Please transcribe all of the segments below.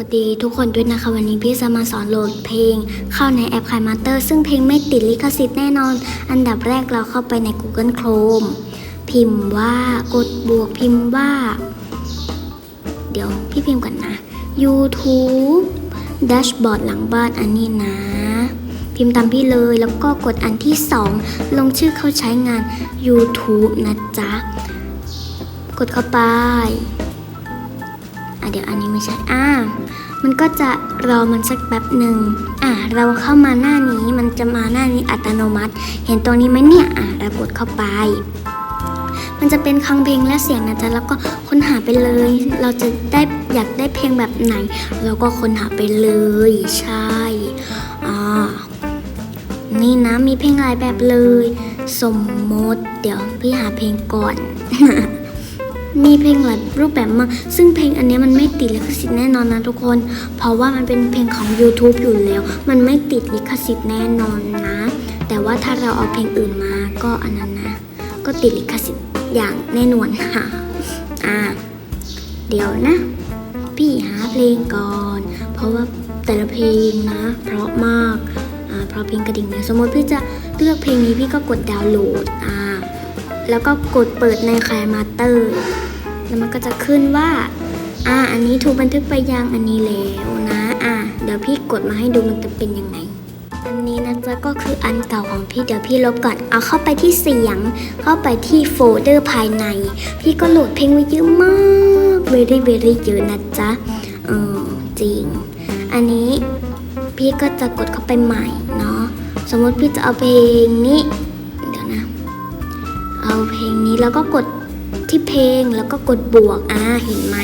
วัสดีทุกคนด้วยนะคะ วันนี้พี่จะมาสอนโหลดเพลง เข้าในแอปคายมาเตอร์ซึ่งเพลงไม่ติดลิขสิทธิ์แน่นอน อันดับแรกเราเข้าไปใน Google Chrome พิมพ์ว่ากดบวกพิมพ์ว่า เดี๋ยวพี่พิมพ์ก่อนนะ YouTube Dashboard หลังบ้านอันนี้นะ พิมพ์ตามพี่เลยแล้วก็กดอันที่ 2 ลงชื่อเข้าใช้งาน YouTube นะจ๊ะ กดเข้าไป เดี๋ยวอันนี้ไม่ใช่อ่ามันก็จะรอมันสักแป๊บหนึ่งอะเราเข้ามาหน้านี้มันจะมาหน้านี้อัตโนมัติ เห็นตรงนี้ไหมเนี่ยอะเรากดเข้าไป มันจะเป็นคลังเพลงและเสียงนะจ๊ะแล้วก็ค้นหาไปเลย เราจะได้อยากได้เพลงแบบไหน เราก็ค้นหาไปเลยใช่อ่านี่นะมีเพลงหลายแบบเลย สมมติ เดี๋ยวพี่หาเพลงก่อน มีเพลงหลายรูปแบบมาก ซึ่งเพลงอันนี้มันไม่ติดลิขสิทธิ์แน่นอนนะทุกคน เพราะว่ามันเป็นเพลงของ YouTube อยู่แล้ว มันไม่ติดลิขสิทธิ์แน่นอนนะ แต่ว่าถ้าเราเอาเพลงอื่นมาก็อันนั้นนะ ก็ติดลิขสิทธิ์อย่างแน่นอนค่ะ อ่า เดี๋ยวนะ พี่หาเพลงก่อน เพราะว่าแต่ละเพลงนะ เพราะมาก อ่า เพราะเพลงกระดิ่งเนะสมมติพี่จะเลือกเพลงนี้พี่ก็กดดาวน์โหลด อ่า แล้วก็กดเปิดในคายมาเตอร์ แล้วมันก็จะขึ้นว่า อ่า อันนี้ถูกบันทึกไปยังอันนี้แล้วนะ อ่าเดี๋ยวพี่กดมาให้ดูมันจะเป็นยังไง อันนี้นะจ๊ะก็คืออันเก่าของพี่เดี๋ยวพี่ลบก่อน เอาเข้าไปที่เสียง เข้าไปที่โฟลเดอร์ภายใน พี่ก็โหลดเพลงไว้เยอะมาก very very เยอะนะจ๊ะ เออจริง อันนี้พี่ก็จะกดเข้าไปใหม่เนาะ สมมติพี่จะเอาเพลงนี้ แล้วก็กดที่เพลงแล้วก็กดบวกอ่าเห็นไหม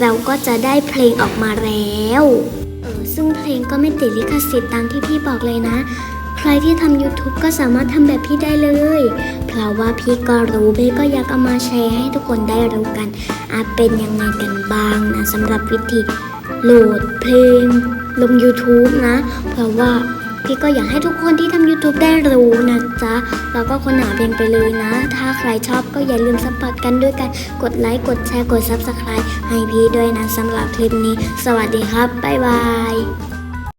เราก็จะได้เพลงออกมาแล้วเออซึ่งเพลงก็ไม่ติดลิขสิทธิ์ตามที่พี่บอกเลยนะ ใครที่ทำ YouTube ก็สามารถทำแบบพี่ได้เลย เพราะว่าพี่ก็รู้พี่ก็อยากเอามาแชร์ให้ทุกคนได้รู้กันอาเป็นยังไงกันบ้างนะสำหรับวิธีโหลดเพลงลง YouTube นะ เพราะว่า พี่ก็อยากให้ทุกคนที่ทำ YouTube ได้รู้นะจ๊ะ แล้วก็ค้นหาเพลงไปเลยนะ ถ้าใครชอบก็อย่าลืมสปอร์ตกันด้วยกัน กดไลค์ กดแชร์ กด Subscribe ให้พี่ด้วยนะสำหรับคลิปนี้ สวัสดีครับ บ๊ายบาย